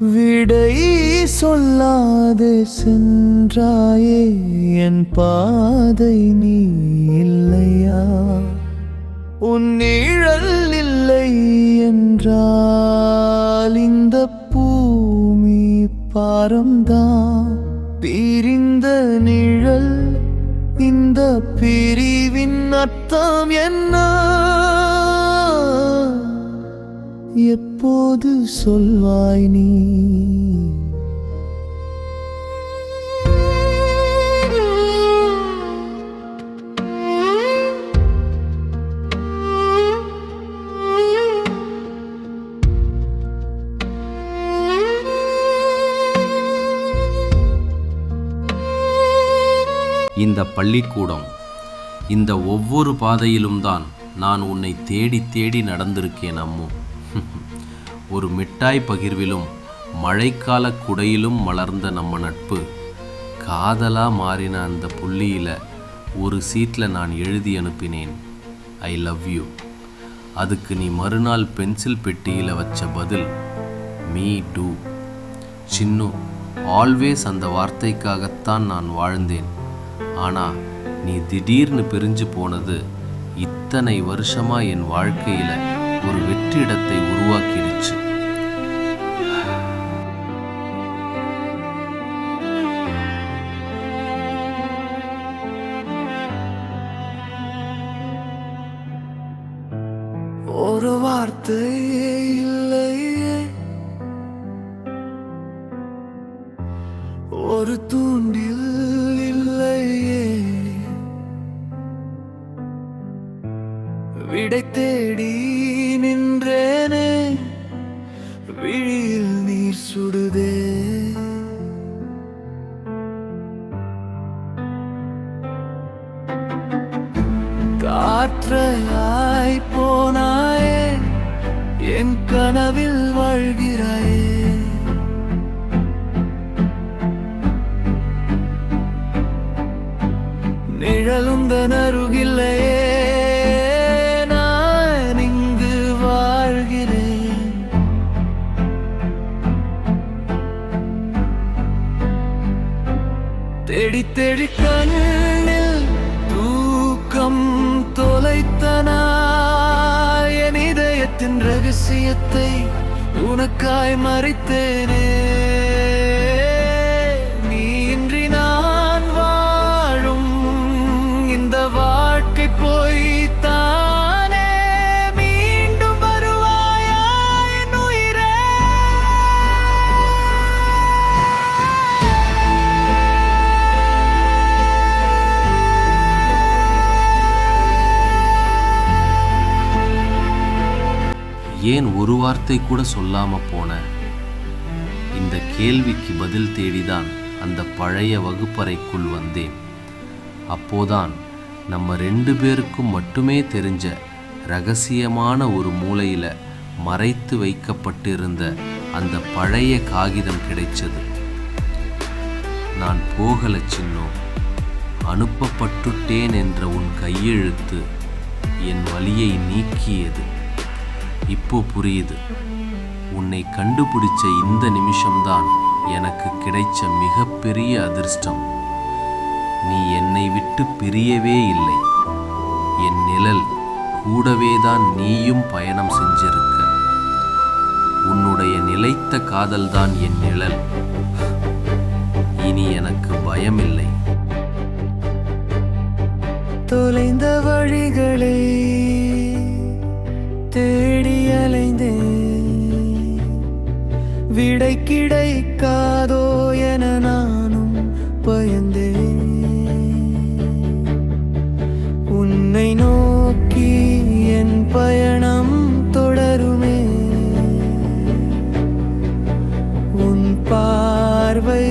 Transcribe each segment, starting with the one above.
விடை சொல்லாது சென்றாயே என் பாதை நீ இல்லையா? உன் நிழல் இல்லை என்றால் இந்த பூமி பாரம்தான். பிரிந்த நிழல் இந்த பிரிவின் அர்த்தம் என்ன? எப்போது சொல்வாய் நீ? இந்த பள்ளிக்கூடம் இந்த ஒவ்வொரு பாதையிலும் தான் நான் உன்னை தேடி தேடி நடந்திருக்கேன் அம்மு. ஒரு மிட்டாய் பகிர்விலும் மழைக்கால குடையிலும் மலர்ந்த நம்ம நட்பு. காதலா மாறின அந்த புள்ளியில் ஒரு சீட்டில் நான் எழுதி அனுப்பினேன். I love you. அதுக்கு நீ மறுநாள் பென்சில் பெட்டியில் வச்ச பதில் மீ டூ. சின்னு ஆல்வேஸ் அந்த வார்த்தைக்காகத்தான் நான் வாழ்ந்தேன். ஆனால் நீ திடீர்னு பிரிஞ்சு போனது இத்தனை வருஷமாக என் வாழ்க்கையில் ஒரு வெற்றிடத்தை உருவாக்கிடுச்சு ஒரு வார்த்தை இல்லையே. ஒரு தூண்டில் இல்லையே. விடை தேடி சுடுதே. காற்றாய் போனாயே என் கனவில் வாழ்கிறாயே. ரகசியத்தை உனக்காய் மறைத்தேனே. ஒரு வார்த்தை கூட சொல்லாம போன இந்த கேள்விக்கு பதில் தேடிதான் அந்த பழைய வகுப்பறைக்குள் வந்தேன். அப்போதான் நம்ம ரெண்டு பேருக்கும் மட்டுமே தெரிஞ்ச ரகசியமான ஒரு மூலையில் மறைத்து வைக்கப்பட்டிருந்த அந்த பழைய காகிதம் கிடைச்சது. நான் போகல சின்னோ அனுப்பப்பட்டுட்டேன் என்ற உன் கையெழுத்து என் வழியை நீக்கியது. இப்போ புரியுது. உன்னை கண்டுபிடிச்ச இந்த நிமிஷம்தான் எனக்கு கிடைச்ச மிகப்பெரிய அதிர்ஷ்டம். நீ என்னை விட்டு பிரியவே இல்லை. என் நிழல் கூடவே தான் நீயும் பயணம் செஞ்சிருக்க. உன்னுடைய நிலைத்த காதல்தான் என் நிழல். இனி எனக்கு பயமில்லை. விடை கிடைக்காதோ என நானும் பயந்தேன். உன்னை நோக்கி என் பயணம் தொடருமே. உன் பார்வை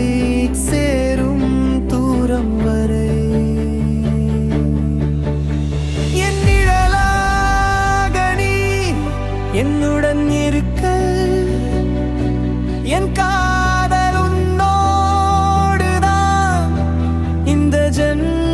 சேரும் என்னுடன் இருக்க legend